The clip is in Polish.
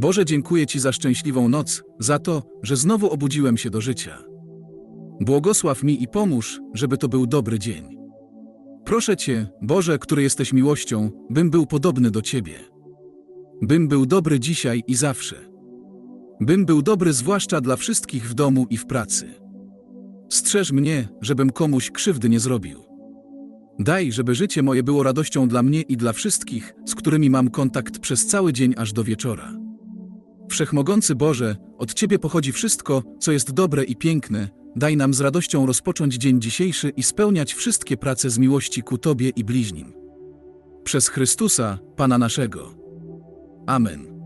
Boże, dziękuję Ci za szczęśliwą noc, za to, że znowu obudziłem się do życia. Błogosław mi i pomóż, żeby to był dobry dzień. Proszę Cię, Boże, który jesteś miłością, bym był podobny do Ciebie. Bym był dobry dzisiaj i zawsze. Bym był dobry zwłaszcza dla wszystkich w domu i w pracy. Strzeż mnie, żebym komuś krzywdy nie zrobił. Daj, żeby życie moje było radością dla mnie i dla wszystkich, z którymi mam kontakt przez cały dzień aż do wieczora. Wszechmogący Boże, od Ciebie pochodzi wszystko, co jest dobre i piękne. Daj nam z radością rozpocząć dzień dzisiejszy i spełniać wszystkie prace z miłości ku Tobie i bliźnim. Przez Chrystusa, Pana naszego. Amen.